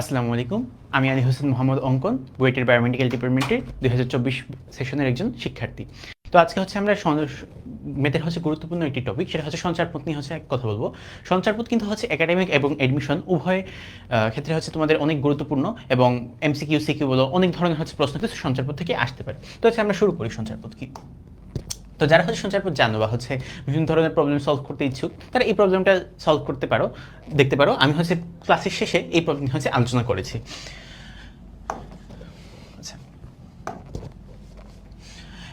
আসসালামু আলাইকুম। আমি আলী হোসেন মোহাম্মদ অঙ্কন, বুয়েটের বায়োমেডিক্যাল ডিপার্টমেন্টের দুই হাজার চব্বিশ সেশনের একজন শিক্ষার্থী। তো আজকে হচ্ছে আমরা মেথের হচ্ছে গুরুত্বপূর্ণ একটি টপিক সেটা হচ্ছে সঞ্চারপথ নিয়ে হচ্ছে এক কথা বলব। সঞ্চারপথ কিন্তু হচ্ছে একাডেমিক এবং এডমিশন উভয় ক্ষেত্রে হচ্ছে তোমাদের অনেক গুরুত্বপূর্ণ এবং এমসি এমসিকিউ সিকিউ বলো, অনেক ধরনের হচ্ছে প্রশ্ন কিন্তু সঞ্চারপথ থেকে আসতে পারে। তো হচ্ছে আমরা শুরু করি সঞ্চারপথ কি তো যারা হচ্ছে সঞ্চারপথ জানো বা হচ্ছে বিভিন্ন ধরনের প্রবলেম সলভ করতে ইচ্ছুক, তারা এই প্রবলেমটা সলভ করতে পারো, দেখতে পারো। আমি হচ্ছে ক্লাসের শেষে এই প্রবলেম হচ্ছে আলোচনা করেছি। আচ্ছা।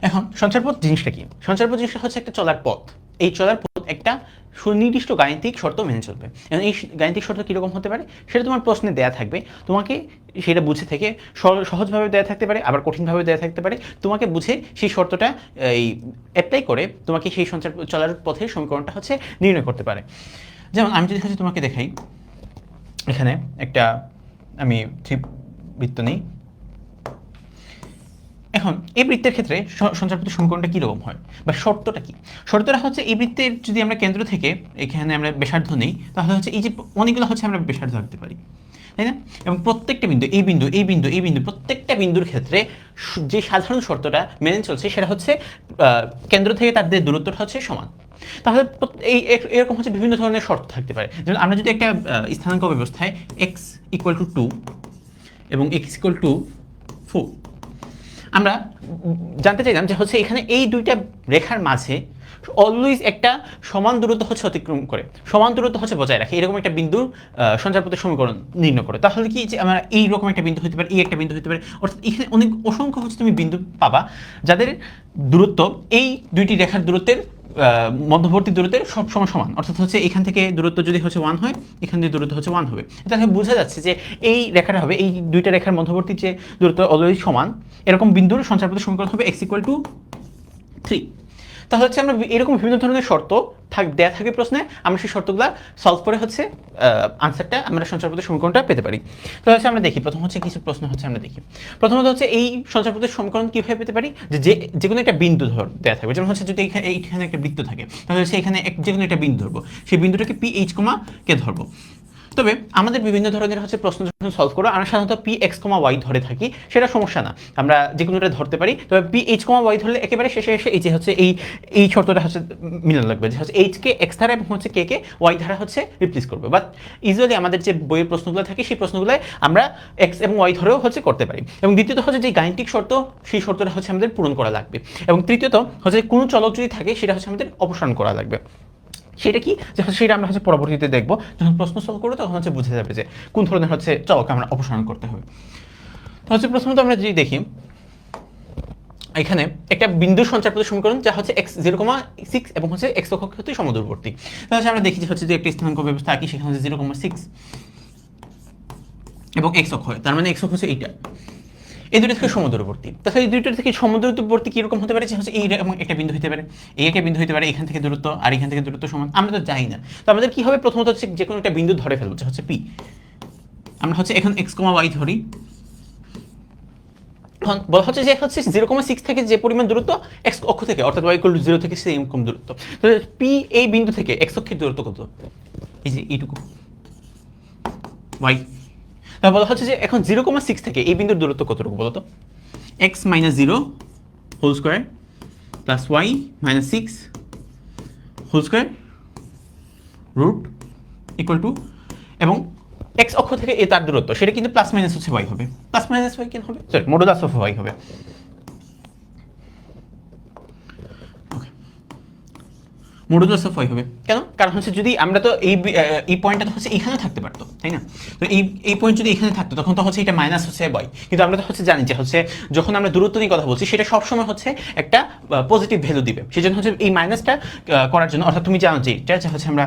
এখন সঞ্চারপথ জিনিসটা কি? সঞ্চারপথ জিনিসটা হচ্ছে একটা চলার পথ। এই চলার একটা সুনির্দিষ্ট গাণিতিক শর্ত মেনে চলবে। এবং এই গাণিতিক শর্ত কীরকম হতে পারে? সেটা তোমার প্রশ্নে দেয়া থাকবে। তোমাকে সেটা বুঝে থেকে সহ- সহজভাবে দেয়া থাকতে পারে, আবার কঠিনভাবে দেয়া থাকতে পারে। তোমাকে বুঝে সেই শর্তটা, এই অ্যাপ্লাই করে তোমাকে সেই সঞ্চার চলার পথের সমীকরণটা হচ্ছে নির্ণয় করতে পারে। যেমন আমি যদি হচ্ছে তোমাকে দেখাই। এখানে একটা আমি বৃত্ত নিই। এখন, এই বৃত্তের ক্ষেত্রে সঞ্চারপথ সমীকরণটা কীরকম হয়? বা শর্তটা কি? শর্তটা হচ্ছে এই বৃত্তের যদি আমরা কেন্দ্র থেকে এখানে আমরা ব্যাসার্ধ নেই, তাহলে হচ্ছে এই যে অনেকগুলো হচ্ছে আমরা ব্যাসার্ধ রাখতে পারি। তাই না? এবং প্রত্যেকটা বিন্দু, এই বিন্দু এই বিন্দু এই বিন্দু, প্রত্যেকটা বিন্দুর ক্ষেত্রে যে সাধারণ শর্তটা মেনে চলছে সেটা হচ্ছে কেন্দ্র থেকে তাদের দূরত্বটা হচ্ছে সমান। তাহলে এই এরকম হচ্ছে বিভিন্ন ধরনের শর্ত থাকতে পারে। যেমন আমরা যদি একটা স্থানাঙ্ক ব্যবস্থায় এক্স ইকুয়াল টু টু এবং এক্স ইকুয়াল টু ফোর আমরা জানতে চাইলাম যে হচ্ছে এখানে এই দুইটা রেখার মাঝে অলওয়েজ একটা সমান দূরত্ব হচ্ছে অতিক্রম করে, সমান দূরত্ব হচ্ছে বজায় রাখে, এরকম একটা বিন্দু সঞ্চারপথের সমীকরণ নির্ণয় করে। তাহলে কি যে আমরা এই রকম একটা বিন্দু হতে পারে, এই একটা বিন্দু হতে পারে, অর্থাৎ এখানে অনেক অসংখ্য হচ্ছে তুমি বিন্দু পাবা যাদের দূরত্ব, এই দুইটি রেখার দূরত্বের মধ্যবর্তী দূরত্বের সব সময় সমান। অর্থাৎ হচ্ছে এখান থেকে দূরত্ব যদি হচ্ছে ওয়ান হয়, এখান থেকে দূরত্ব হচ্ছে ওয়ান হবে। তাহলে বোঝা যাচ্ছে যে এই রেখাটা হবে, এই দুইটা রেখার মধ্যবর্তী যে দূরত্ব অলরেডি সমান, এরকম বিন্দুর সঞ্চারপথের সমীকরণ হবে এক্স ইকুয়াল টু থ্রি তাহলে হচ্ছে আমরা এরকম বিভিন্ন ধরনের শর্ত থাক দেয়া থাকে প্রশ্নে। আমরা সেই শর্তগুলো সলভ করে হচ্ছে আনসারটা আমরা সঞ্চারপথের সমীকরণটা পেতে পারি। তো হচ্ছে আমরা দেখি, প্রথম হচ্ছে কিছু প্রশ্ন হচ্ছে আমরা দেখি। প্রথমত হচ্ছে এই সঞ্চারপথের সমীকরণ কীভাবে পেতে পারি? যে যে কোনো একটা বিন্দু ধর দেওয়া থাকবে। যেমন হচ্ছে যদি এখানে এইখানে একটা বৃত্ত থাকে, তাহলে হচ্ছে এখানে যে কোনো একটা বিন্দু ধরবো। সেই বিন্দুটাকে পি এইচ কমা কে ধরবো। তবে আমাদের বিভিন্ন ধরনের হচ্ছে প্রশ্ন যখন সলভ করো, আমরা সাধারণত পি এক্স কমা ওয়াই ধরে থাকি, সেটা সমস্যা না। আমরা যে কোনোটা ধরতে পারি, তবে পি এইচ কমা ওয়াই ধরলে একেবারে শেষে এসে এই যে হচ্ছে এই এই শর্তটা হচ্ছে মিলান লাগবে যে হচ্ছে এইচ কে এক্স ধারা এবং হচ্ছে কে কে ওয়াই ধারা হচ্ছে রিপ্লেস করবে। বাট ইউজুয়ালি আমাদের যে বইয়ের প্রশ্নগুলো থাকে, সেই প্রশ্নগুলো আমরা এক্স এবং ওয়াই ধরেও হচ্ছে করতে পারি। এবং দ্বিতীয়ত হচ্ছে যে গাণিতিক শর্ত, সেই শর্তটা হচ্ছে আমাদের পূরণ করা লাগবে। এবং তৃতীয়ত হচ্ছে কোনো চলক যদি থাকে, সেটা হচ্ছে আমাদের অপসারণ করা লাগবে। সেটা কি? সেটা আমরা হচ্ছে পরবর্তীতে দেখব। যখন প্রশ্ন সলভ করব, তখন হচ্ছে বুঝে যাবে যে কোন ধরনের হচ্ছে চলক আমরা অপসারণ করতে হবে। তো হচ্ছে প্রথমত আমরা যদি দেখি, এখানে একটা বিন্দু সঞ্চার সঞ্চারপথ সমীকরণ, যা হচ্ছে এক্স জিরো কমা সিক্স এবং হচ্ছে এক্স অক্ষ হচ্ছে সমদূরবর্তী। তাহলে হচ্ছে আমরা দেখি যে হচ্ছে যে একটা স্থানাঙ্ক ব্যবস্থা আঁকি সেখানে হচ্ছে জিরো কমা সিক্স এবং এক্স অক্ষ হয়। তার মানে এক্স অক্ষ হচ্ছে এইটা। এই দুটো থেকে সমুদ্রবর্তী। তাহলে এই দুইটা থেকে সমুদ্রবর্তী কীরকম হতে পারে? হচ্ছে এই এরকম একটা বিন্দু হতে পারে। এই একটা বিন্দু হতে পারে, এখান থেকে দূরত্ব, আর এখান থেকে দূরত্ব সমান। আমরা তো যাই না। তো আমাদের কি হবে? প্রথমত হচ্ছে যে কোনো একটা বিন্দু ধরে ফেলব হচ্ছে পি আমরা হচ্ছে এখন এক্স কমা ওয়াই ধরি। এখন বলা হচ্ছে যে হচ্ছে জিরো কমা সিক্স থেকে যে পরিমাণ দূরত্ব এক্স অক্ষ থেকে, অর্থাৎ ওয়াই ইকুয়াল জিরো থেকে সেম কম দূরত্ব। তাহলে পি এই বিন্দু থেকে এক্স অক্ষের দূরত্ব কত? এই যে এইটুকু। ওয়াই তা বলা হচ্ছে যে এখন জিরো কমা সিক্স থেকে এই বিন্দুর দূরত্ব কতটুকু বলো তো X minus zero whole square plus Y minus six whole square root equal to এবং এক্স অক্ষ থেকে এ তার দূরত্ব, সেটা কিন্তু প্লাস মাইনাস হচ্ছে ওয়াই হবে। প্লাস মাইনাস ওয়াই কেন হবে? সরি মোডোলাস অফ ওয়াই হবে। মডুলাস অফ ওয়াই হবে। কেন? কারণ হচ্ছে যদি আমরা তো এই এই পয়েন্টটা তো হচ্ছে এখানে থাকতে পারতো, তাই না? তো এই এই পয়েন্ট যদি এখানে থাকতো, তখন তো হচ্ছে এটা মাইনাস হচ্ছে বয় কিন্তু আমরা তো হচ্ছে জানি যে হচ্ছে যখন আমরা দূরত্ব নিয়ে কথা বলছি, সেটা সবসময় হচ্ছে একটা পজিটিভ ভ্যালু দিবে। সেই জন্য হচ্ছে এই মাইনাসটা করার জন্য, অর্থাৎ তুমি জানো যে এটা যে হচ্ছে আমরা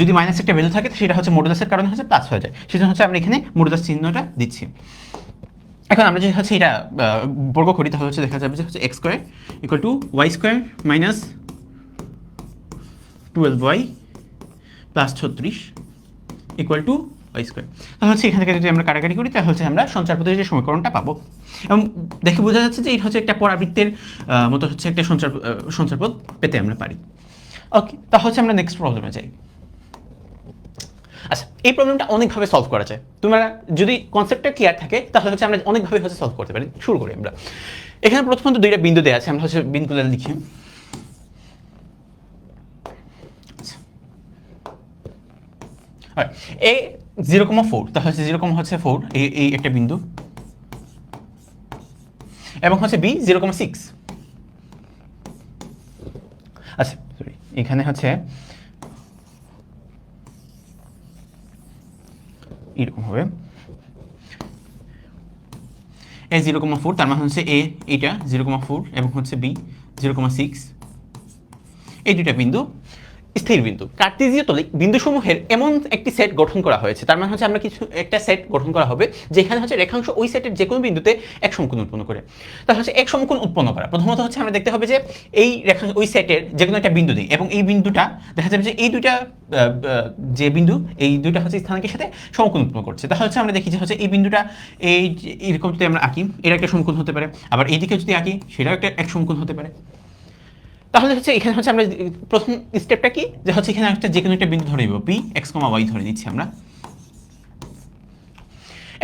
যদি মাইনাস একটা ভ্যালু থাকে, সেটা হচ্ছে মডুলাসের কারণে হচ্ছে প্লাস হয়ে যায়। সেজন্য হচ্ছে আমরা এখানে মডুলাস চিহ্নটা দিচ্ছি। এখন আমরা যদি হচ্ছে এটা বর্গ করি, তাহলে হচ্ছে দেখা যাবে যে হচ্ছে X square equal to Y square minus twelve Y plus ছত্রিশ ইকুয়াল টু ওয়াই স্কোয়ার তাহলে হচ্ছে এখান থেকে যদি আমরা কাটাকাটি করি, তাহলে হচ্ছে আমরা সঞ্চারপথের যে সমীকরণটা পাবো। এবং দেখে বোঝা যাচ্ছে যে এটা হচ্ছে একটা পরাবৃত্তের মতো হচ্ছে একটা সঞ্চার সঞ্চারপথ পেতে আমরা পারি। ওকে তাহলে হচ্ছে আমরা নেক্সট প্রবলেমে যাই। আচ্ছা এই প্রবলেমটা অনেকভাবে সলভ করা যায়। তোমরা যদি কনসেপ্টটা ক্লিয়ার থাকে, তাহলে হচ্ছে আমরা অনেকভাবে হচ্ছে সলভ করতে পারি। শুরু করি আমরা। এখানে প্রথমত দুইটা বিন্দু দেওয়া আছে, আমরা হচ্ছে বিন্দুগুলো লিখি। এ জিরো কমা ফোর তাহলে হচ্ছে জিরো কমা হচ্ছে ফোর এই এই একটা বিন্দু। এবং হচ্ছে বি জিরো কমা সিক্স আচ্ছা সরি এখানে হচ্ছে এরকম হবে। এ জিরো কমা ফোর তার মানে হচ্ছে এ এইটা জিরো কমা ফোর এবং হচ্ছে বি জিরো কমা সিক্স এই দুইটা বিন্দু। স্থির বিন্দু। কার্তেজীয় তলে বিন্দুসমূহের এমন একটি সেট গঠন করা হয়েছে। তার মানে হচ্ছে আমরা কিছু একটা সেট গঠন করা হবে, যেখানে হচ্ছে রেখাংশ ওই সেটের যে কোনো বিন্দুতে এক সমকোণ উৎপন্ন করে। তাহলে হচ্ছে এক সমকোণ উৎপন্ন করা। প্রথমত হচ্ছে আমরা দেখতে হবে যে এই রেখাংশ ওই সেটের যে কোনো একটা বিন্দু দিই এবং এই বিন্দুটা দেখা যাবে যে এই দুইটা যে বিন্দু, এই দুইটা হচ্ছে স্থানাঙ্কের সাথে সমকোণ উৎপন্ন করছে। তাহলে হচ্ছে আমরা দেখি যে হচ্ছে এই বিন্দুটা এই এরকম যদি আমরা আঁকি, এর একটা সমকোণ হতে পারে। আবার এইদিকে যদি আঁকি, সেটাও একটা এক সমকোণ হতে পারে। তাহলে হচ্ছে এখানে হচ্ছে আমরা প্রথম স্টেপটা কি? যে হচ্ছে এখানে একটা যে কোনো একটা বিন্দু ধরে নিব পি এক্স কমা ওয়াই ধরে নিচ্ছি আমরা।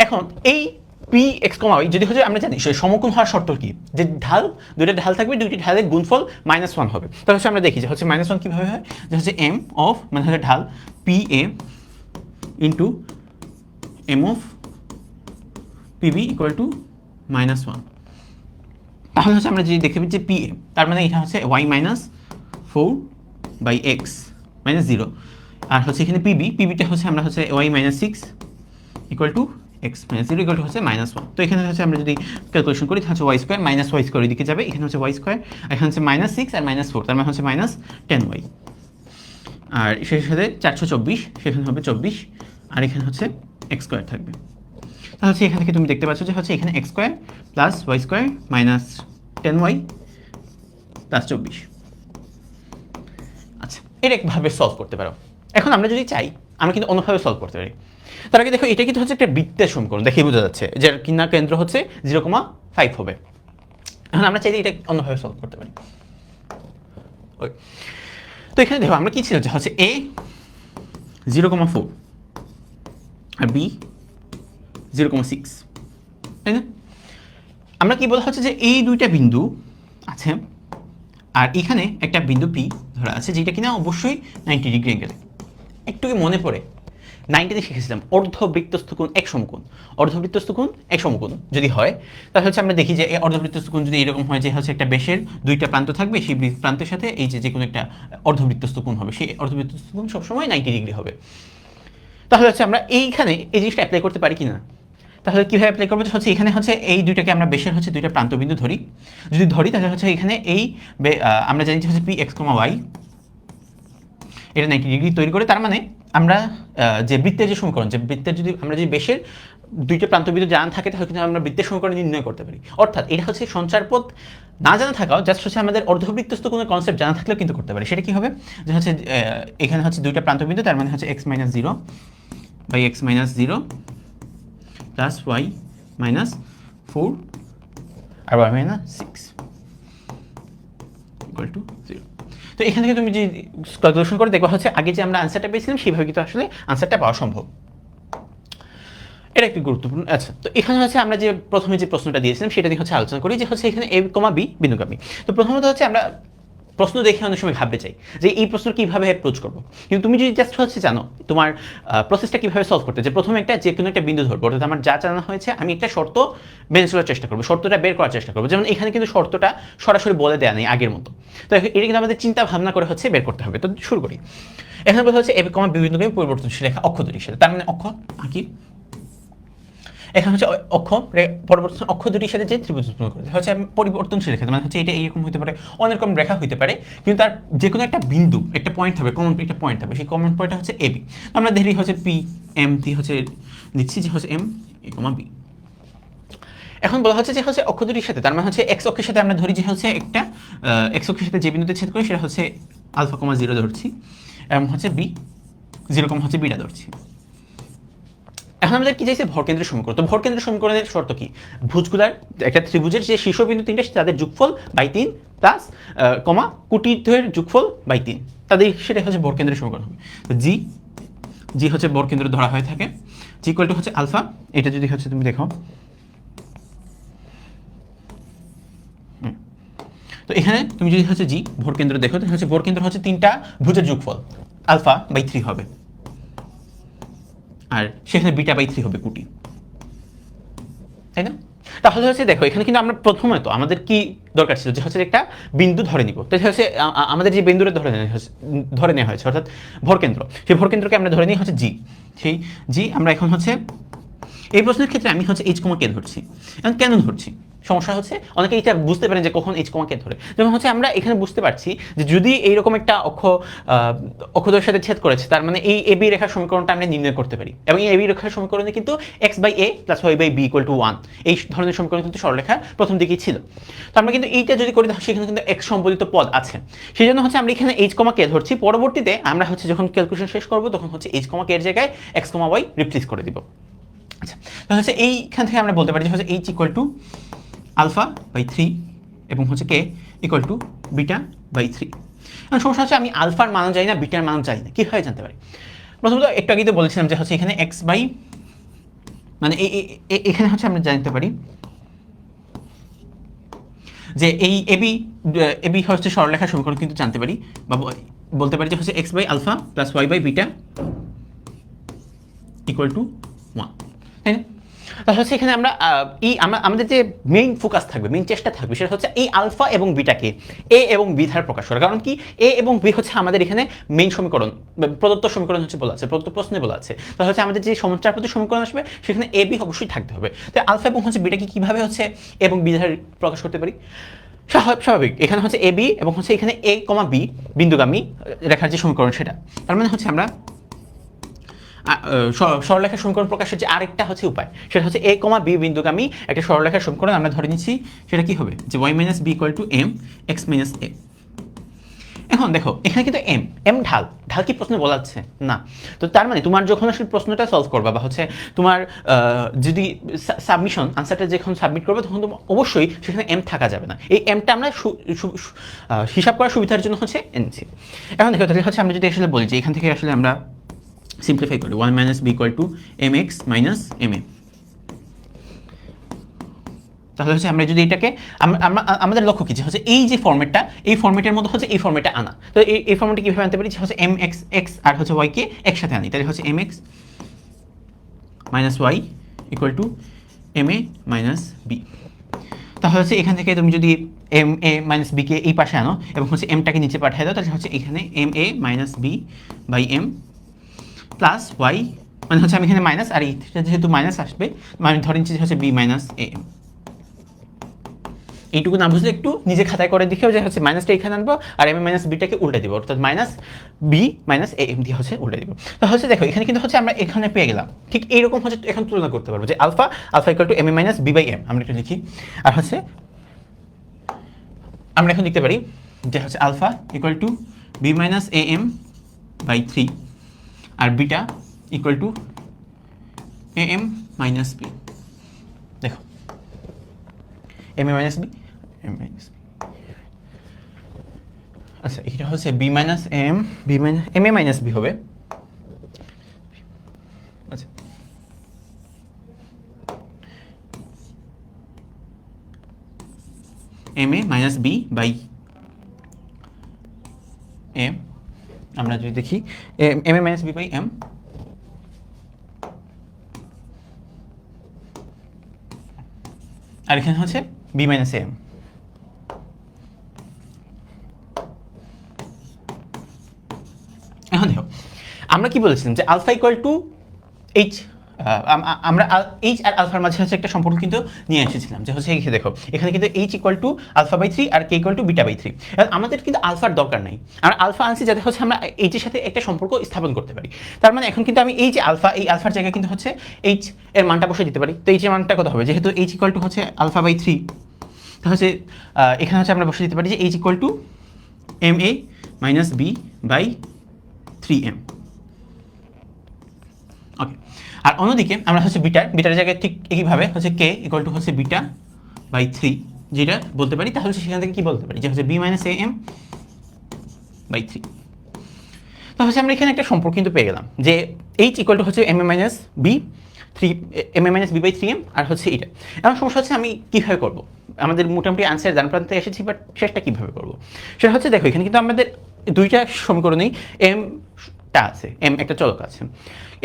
এখন এই পি এক্স কমা ওয়াই যদি হচ্ছে আমরা জানি সে সমকোণ হওয়ার শর্ত কি? যে ঢাল, দুইটা ঢাল থাকবে, দুইটি ঢালের গুণফল মাইনাস ওয়ান হবে। তাহলে হচ্ছে আমরা দেখি যে হচ্ছে মাইনাস ওয়ান কীভাবে হয়? যে হচ্ছে এম অফ মানে হচ্ছে ঢাল P A into M of PB equal to minus one তাহলে হচ্ছে আমরা যদি পাচ্ছি যে পি তার মানে এটা হচ্ছে Y minus four by X minus zero আর হচ্ছে এখানে পিবি পিবিটা হচ্ছে আমরা হচ্ছে Y minus six equal to X minus zero equal to হচ্ছে মাইনাস ওয়ান তো এখানে হচ্ছে আমরা যদি ক্যালকুলেশন করি, তাহলে হচ্ছে Y square minus Y square এদিকে যাবে, এখানে হচ্ছে ওয়াই স্কোয়ার এখানে হচ্ছে মাইনাস সিক্স আর মাইনাস ফোর তার মানে হচ্ছে মাইনাস টেন ওয়াই আর সেই সাথে চারশো চব্বিশ, সেখানে হবে চব্বিশ, আর এখানে হচ্ছে এক্স স্কোয়ার থাকবে। তাহলে হচ্ছে এখান থেকে তুমি দেখতে পাচ্ছ যে হচ্ছে এখানে X square plus Y square minus ten Y plus চব্বিশ। আচ্ছা এর একভাবে সলভ করতে পারো। এখন আমরা যদি চাই, আমরা কিন্তু অন্যভাবে সলভ করতে পারি। তার আগে দেখো, এটা কিন্তু হচ্ছে একটা বৃত্তের সমীকরণ দেখেই বোঝা যাচ্ছে যার কিনা কেন্দ্র হচ্ছে জিরো কমা ফাইভ হবে। এখন আমরা চাইলে এটা অন্যভাবে সলভ করতে পারি। ওই। তো এখানে দেখো, আমরা কি ছিল যে হচ্ছে এ জিরো কমা ফোর আর বি জিরো কমা সিক্স তাই না? আমরা কি বলা হচ্ছে যে এই দুইটা বিন্দু আছে আর এখানে একটা বিন্দু পি ধরা আছে, যেটা কিনা অবশ্যই নাইনটি ডিগ্রি অ্যাঙ্গেলে একটু কি মনে পড়ে? নাইনটিতে শিখেছিলাম, অর্ধবৃত্তস্থ কোণ এক সমকোণ। অর্ধবৃত্তস্থ কোণ এক সমকোণ যদি হয়, তাহলে হচ্ছে আমরা দেখি যে এই অর্ধবৃত্তস্থ কোণ যদি এরকম হয় যে হচ্ছে একটা বেশের দুইটা প্রান্ত থাকবে, সেই প্রান্তের সাথে এই যে যে কোনো একটা অর্ধবৃত্তস্থ কোণ হবে, সেই অর্ধবৃত্তস্থ কোণ সবসময় নাইনটি ডিগ্রি হবে। তাহলে হচ্ছে আমরা এইখানে এই জিনিসটা অ্যাপ্লাই করতে পারি কি না তাহলে কীভাবে অ্যাপ্লাই করব? হচ্ছে এখানে হচ্ছে এই দুইটাকে আমরা বেশের হচ্ছে দুইটা প্রান্তবিন্দু ধরি। যদি ধরি, তাহলে হচ্ছে এখানে এই আমরা জানি হচ্ছে পি এক্স কমা ওয়াই এটা নাইনটি ডিগ্রি তৈরি করে, তার মানে আমরা যে বৃত্তের যে সমীকরণ, যে বৃত্তের যদি আমরা যদি বেশের দুইটা প্রান্তবিন্দু জানা থাকে, তাহলে কিন্তু আমরা বৃত্তের সমীকরণ নির্ণয় করতে পারি। অর্থাৎ এটা হচ্ছে সঞ্চারপথ না জানা থাকাও জাস্ট হচ্ছে আমাদের অর্ধবৃত্তস্থ কোনো কনসেপ্ট জানা থাকলেও কিন্তু করতে পারি। সেটা কি হবে? যে হচ্ছে এখানে হচ্ছে দুইটা প্রান্তবিন্দু তার মানে হচ্ছে X minus zero by X minus zero plus Y minus four R Y minus six equal to zero তো এখান থেকে তুমি যে ক্যালকুলেশন করে দেখবা হচ্ছে আগে যে আমরা আনসারটা পেয়েছিলাম সেইভাবে কিন্তু আসলে আনসারটা পাওয়া সম্ভব। এটা একটি গুরুত্বপূর্ণ। আচ্ছা তো এখানে হচ্ছে আমরা যে প্রথমে যে প্রশ্নটা দিয়েছিলাম, সেটা নিয়ে হচ্ছে আলোচনা করি যে হচ্ছে এখানে এ কমা বি বিন্দুগামী। তো প্রথমত হচ্ছে আমরা প্রশ্ন দেখে অনেক সময় ভাবতে চাই যে এই প্রশ্ন কীভাবে অ্যাপ্রোচ করব। কিন্তু তুমি যদি জাস্ট হচ্ছে জানো, তোমার প্রসেসটা কীভাবে সলভ করতে, যে প্রথমে একটা যে কোনো একটা বিন্দু ধরবো, অর্থাৎ আমার যা জানা হয়েছে, আমি একটা শর্ত বের করার চেষ্টা করব, শর্তটা বের করার চেষ্টা করব। যেমন এখানে কিন্তু শর্তটা সরাসরি বলে দেওয়া নেই আগের মতো। তো এটা কিন্তু আমাদের চিন্তা ভাবনা করে হচ্ছে বের করতে হবে। তো শুরু করি। এখানে বলা হচ্ছে এ, কমা বিভিন্ন পরিবর্তনশীল রেখা অক্ষ দুটির সাথে তার মানে অক্ষ আঁকি এখানে হচ্ছে অক্ষ পরিবর্তন অক্ষ দুটির সাথে যে ত্রিভুজ উৎপন্ন করে হচ্ছে পরিবর্তনশীল রেখা মানে হচ্ছে এটা এইরকম হতে পারে অনেক রকম রেখা হতে পারে, কিন্তু তার যে কোনো একটা বিন্দু, একটা পয়েন্ট হবে কমন একটা পয়েন্ট থাকবে সেই কমন পয়েন্টটা হচ্ছে এ বি আমরা ধরি হচ্ছে পি এম টি হচ্ছে দিচ্ছি যে হচ্ছে এম এ কমা বি এখন বলা হচ্ছে যে হচ্ছে অক্ষ দুটির সাথে, তার মানে হচ্ছে এক্স অক্ষের সাথে আমরা ধরি যে হচ্ছে একটা এক্স অক্ষের সাথে যে বিন্দুতে ছেদ করি, সেটা হচ্ছে আলফা কমা জিরো ধরছি, এবং হচ্ছে বি জিরো কমা হচ্ছে বিটা ধরছি। এখন আমাদের কি চাইছে? ভরকেন্দ্রের সমীকরণ। তো ভরকেন্দ্রের সমীকরণের শর্ত কি? ভুজগুলার একটা ত্রিভুজের যে শীর্ষবিন্দু তিনটে তাদের যোগফল বাই তিন প্লাস কমা কুটিদ্বয়ের যোগফল বাই তিন। তাদের সেটা হচ্ছে ভরকেন্দ্রের সমীকরণ হবে। তো জি জি হচ্ছে বর কেন্দ্র ধরা হয়ে থাকে। জি ইকুয়াল হচ্ছে আলফা এটা যদি হচ্ছে তুমি দেখো। তো এখানে তুমি যদি হচ্ছে জি, ভোর কেন্দ্র দেখো, তাহলে হচ্ছে ভোর কেন্দ্র হচ্ছে তিনটা ভুজের যোগফল। আলফা বাই থ্রি হবে। আর সেখানে বিটা বাই থ্রি হবে কুটি। তাই না? তাহলে হচ্ছে দেখো, এখানে কিন্তু আমরা প্রথমে তো আমাদের কি দরকার ছিল? যে হচ্ছে একটা বিন্দু ধরে নিব। তো হচ্ছে আমাদের যে বিন্দুটা ধরে ধরে নেওয়া হয়েছে, অর্থাৎ ভরকেন্দ্র সেই ভরকেন্দ্রকে আমরা ধরে নিই হচ্ছে জি। সেই জি আমরা এখন হচ্ছে, এই প্রশ্নের ক্ষেত্রে আমি হচ্ছে এইচ কমা কে ধরছি? এখন কেন ধরছি? সমস্যা হচ্ছে। অনেকে এটা বুঝতে পারেন যে কখন এইচ কমা কে ধরে। যেমন হচ্ছে আমরা এখানে বুঝতে পারছি যে যদি এইরকম একটা অক্ষ আহ, অক্ষদ্বয়ের সাথে ছেদ করেছে তার মানে এই এবি রেখার সমীকরণটা আমরা নির্ণয় করতে পারি। এবং এই এবি রেখার সমীকরণে কিন্তু X by A plus Y by B equal to one এই ধরনের সমীকরণ কিন্তু সরলরেখা প্রথম দিকেই ছিল। তো আমরা কিন্তু এইটা যদি করি তাহলে সেখানে কিন্তু এক্স সম্বলিত পদ আছে। সেই জন্য হচ্ছে আমরা এখানে এইচ কমা কে ধরছি। পরবর্তীতে আমরা হচ্ছে যখন ক্যালকুলেশন শেষ করব তখন হচ্ছে এইচ কমা কে এর জায়গায় এক্স কমা ওয়াই রিপ্লেস করে দিব। আচ্ছা তাহলে হচ্ছে এইখান থেকে আমরা বলতে পারি যে হচ্ছে H equal to alpha by three এবং হচ্ছে K? Equal to beta by three. এখন সমস্যা হচ্ছে আমি আলফার মান চাই না, বিটার মান চাই না। কীভাবে জানতে পারি? প্রথমত একটু আগেই তো বলেছিলাম যে হচ্ছে এখানে এক্স বাই মানে এখানে হচ্ছে আমরা জানতে পারি যে এই এবি এবি হচ্ছে সরলরেখার সমীকরণ কিন্তু জানতে পারি বা বলতে পারি যে হচ্ছে X by alpha plus Y by beta equal to one তাই না? তাহলে হচ্ছে এখানে আমরা এই আমাদের যে মেইন ফোকাস থাকবে মেইন চেষ্টা থাকবে, সেটা হচ্ছে এই আলফা এবং বিটাকে এ এবং বি ধারা প্রকাশ করা। কারণ কি? এ এবং বি হচ্ছে আমাদের এখানে মেইন সমীকরণ প্রদত্ত সমীকরণ হচ্ছে বলা আছে, প্রদত্ত প্রশ্নে বলা আছে। তাহলে হচ্ছে আমাদের যে সমস্যার প্রতি সমীকরণ আসবে, সেখানে এ, বি অবশ্যই থাকতে হবে। তাই আলফা এবং হচ্ছে বিটাকে কীভাবে হচ্ছে এবং বি ধারা প্রকাশ করতে পারি? স্বাভাবিক। এখানে হচ্ছে এ, বি এবং হচ্ছে এখানে এ কমা বি, বিন্দুগামী রেখার যে সমীকরণ সেটা। তার মানে হচ্ছে আমরা সরলরেখার সমীকরণ প্রকাশের যে আরেকটা হচ্ছে উপায়, সেটা হচ্ছে এ কমা বি বিন্দুগামী একটা সরলরেখার সমীকরণ আমরা ধরে নিচ্ছি, সেটা কি হবে? যে Y minus B equal to M X minus A এখন দেখো, এখানে কিন্তু এম এম ঢাল। ঢাল কি প্রশ্নে বলা যাচ্ছে না। তো তার মানে তোমার যখন আসলে প্রশ্নটা সলভ করবা বা হচ্ছে তোমার যদি সাবমিশন আনসারটা যখন সাবমিট করবে, তখন তো অবশ্যই সেখানে এম থাকা যাবে না। এই এমটা আমরা হিসাব করার সুবিধার জন্য হচ্ছে এনেছি এখন দেখো, তাহলে হচ্ছে আমরা যদি আসলে বলি যে এখান থেকে আসলে আমরা সিম্পলিফাই করি one minus B equal to M X minus M A তাহলে হচ্ছে আমরা যদি এটাকে আমাদের লক্ষ্য কি? যে হচ্ছে এই যে ফর্মেটটা এই ফর্মেটের মধ্যে হচ্ছে এই ফর্মেটটা আনা। তো এই এই ফর্মেটে কীভাবে আনতে পারি? হচ্ছে এম এক্স এক্স আর হচ্ছে ওয়াইকে একসাথে আনি। তাহলে হচ্ছে M X minus Y equal to M A minus B তাহলে হচ্ছে এখান থেকে তুমি যদি এম এ মাইনাস বিকে এই পাশে আনো এবং হচ্ছে এমটাকে নিচে পাঠিয়ে দাও, তাহলে হচ্ছে এখানে M A minus B by M plus Y মানে হচ্ছে আমি এখানে মাইনাস আর এইটা যেহেতু মাইনাস আসবে আমি ধরে নিচ্ছি যে হচ্ছে বি মাইনাস এ এইটুকু না বুঝলে একটু নিজে খাতায় করে দেখেও যে হচ্ছে মাইনাসটা এখানে আনব আর এম মাইনাস বিটাকে উল্টে দিব। অর্থাৎ minus B minus A M দিয়ে হচ্ছে উল্টে দিব। তো হচ্ছে দেখো, এখানে কিন্তু হচ্ছে আমরা এখানে পেয়ে গেলাম। ঠিক এইরকম হচ্ছে এখন তুলনা করতে পারব যে alpha alpha equal to M A minus B by M আমরা একটু লিখি। আর হচ্ছে আমরা এখন লিখতে পারি যে হচ্ছে alpha equal to B minus A M by three R beta equal to A M minus B দেখো। M A minus B M minus B আচ্ছা এটা হচ্ছে B minus M B minus M A minus B হবে। আচ্ছা। M A minus B by M আমরা যদি দেখি M A minus B by M আর এখানে হচ্ছে বি মাইনাস এম এখন দেখো, আমরা কি বলেছিলাম যে আলফা ইকুয়াল টু এইচ আমরা এইচ আর আলফার মাঝে হচ্ছে একটা সম্পর্ক কিন্তু নিয়ে এসেছিলাম। যে হচ্ছে দেখো, এখানে কিন্তু H equal to alpha by three R K equal to beta by three আমাদের কিন্তু আলফার দরকার নাই। আমরা আলফা আনছি যাতে হচ্ছে আমরা এইচের সাথে একটা সম্পর্ক স্থাপন করতে পারি। তার মানে এখন কিন্তু আমি এই যে আলফা, এই আলফার জায়গায় কিন্তু হচ্ছে এইচ এর মানটা বসে দিতে পারি। তো এইচ এর মানটা কত হবে? যেহেতু এইচ ইকুয়াল টু হচ্ছে আলফা বাই থ্রি তাহলে এখানে হচ্ছে আমরা বসে দিতে পারি যে H equal to M A minus B by three M আর অন্যদিকে আমরা হচ্ছে বিটার বিটার জায়গায় ঠিক একইভাবে হচ্ছে কে ইকুয়াল টু হচ্ছে বিটা বাই থ্রি যেটা বলতে পারি, তাহলে সেখান থেকে কি বলতে পারি? যে হচ্ছে B minus A M by three তো হচ্ছে আমরা এখানে একটা সম্পর্ক কিন্তু পেয়ে গেলাম, যে এইচ ইকুয়াল টু হচ্ছে M A minus B three M A minus B by three M আর হচ্ছে এটা। এখন সমস্যা হচ্ছে আমি কীভাবে করব? আমাদের মোটামুটি আনসার জান প্রান্তে এসেছি বাট শেষটা কীভাবে করব? সেটা হচ্ছে দেখো, এখানে কিন্তু আমাদের দুইটা সমীকরণেই এম টা আছে, এম, একটা চলক আছে।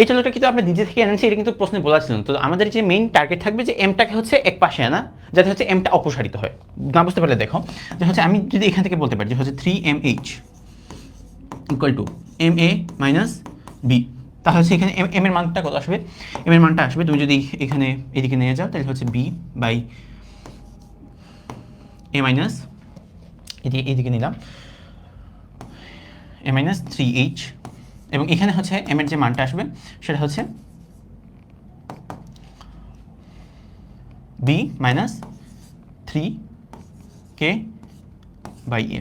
এই চলকটা কিন্তু আমরা নিজে থেকে এনেছি এটা কিন্তু প্রশ্নে বলা ছিল তো আমাদের যে মেইন টার্গেট থাকবে যে এমটাকে হচ্ছে এক পাশে আনা, যাতে হচ্ছে এমটা অপসারিত হয়। না বুঝতে পারলে দেখো, যে হচ্ছে আমি যদি এখান থেকে বলতে পারি যে হচ্ছে three M H equal to M A minus B তাহলে হচ্ছে এখানে এম এর মানটা কত আসবে? এম এর মানটা আসবে, তুমি যদি এখানে এদিকে নিয়ে যাও, তাহলে হচ্ছে বি বাই এ মাইনাস এদিকে এদিকে নিলাম এ মাইনাস থ্রি এইচ এবং এখানে হচ্ছে এম এর যে মানটা আসবে, সেটা হচ্ছে B minus three K by A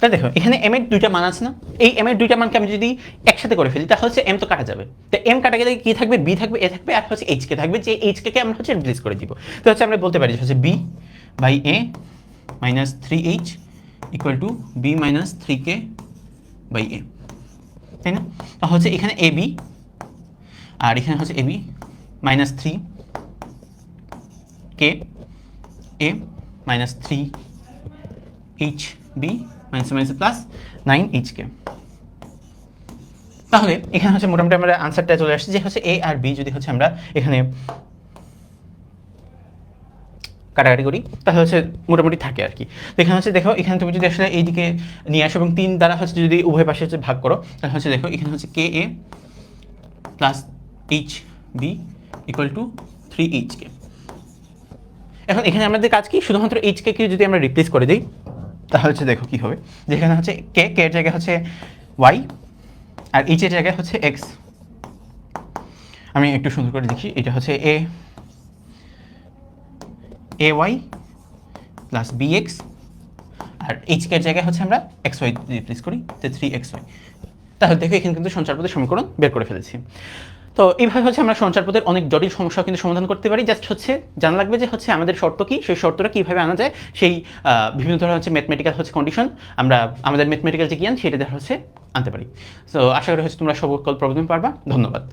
তাই দেখো, এখানে এম এর দুইটা মান আছে না? এই এম এর দুইটা মানকে আমি যদি একসাথে করে ফেলি, তাহলে হচ্ছে এম তো কাটা যাবে। তো এম কাটা গেলে কি থাকবে? বি থাকবে এ থাকবে, আর হচ্ছে এইচ কে থাকবে, যে এইচ কে আমরা হচ্ছে রিপ্লেস করে দিব। তো হচ্ছে আমরা বলতে পারি হচ্ছে B minus three H equal to B minus three K by A তাই না? তাহলে হচ্ছে এখানে এ বি আর এখানে হচ্ছে A B minus three K A minus three H B minus minus plus nine H K তাহলে এখানে হচ্ছে মোটামুটি আমরা আনসারটা চলে আসছে যে হচ্ছে এ আর বি যদি হচ্ছে আমরা এখানে কাটাকাটি করি তাহলে হচ্ছে মোটামুটি থাকে আর কি। এখানে হচ্ছে, দেখো, এখানে তুমি যদি আসলে এইদিকে নিয়ে আসো এবং তিন দ্বারা হচ্ছে যদি উভয় পাশে হচ্ছে ভাগ করো, তাহলে হচ্ছে দেখো, এখানে হচ্ছে K A plus H B equal to three H K এখন এখানে আমাদের কাজ কি? শুধুমাত্র এইচ কে যদি আমরা রিপ্লেস করে দিই, তাহলে হচ্ছে দেখো কি হবে? যেখানে হচ্ছে কে কে এর জায়গায় হচ্ছে ওয়াই আর এইচ এর জায়গায় হচ্ছে এক্স আমি একটু সুন্দর করে দেখি, এটা হচ্ছে A A Y plus B X R H K এর জায়গায় হচ্ছে আমরা এক্স ওয়াই রিপ্লেস করি, তো থ্রি এক্স ওয়াই তাহলে দেখো, এখানে কিন্তু সঞ্চারপদের সমীকরণ বের করে ফেলেছি। তো এইভাবে হচ্ছে আমরা সঞ্চারপদের অনেক জটিল সমস্যা কিন্তু সমাধান করতে পারি। জাস্ট হচ্ছে জানা লাগবে যে হচ্ছে আমাদের শর্ত কি? সেই শর্তটা কীভাবে আনা যায়? সেই বিভিন্ন ধরনের হচ্ছে ম্যাথমেটিক্যাল হচ্ছে কন্ডিশন আমরা আমাদের ম্যাথমেটিক্যাল যে জ্ঞান, সেটা হচ্ছে আনতে পারি। তো আশা করি হচ্ছে তোমরা সকল প্রবলেম পারবা। ধন্যবাদ।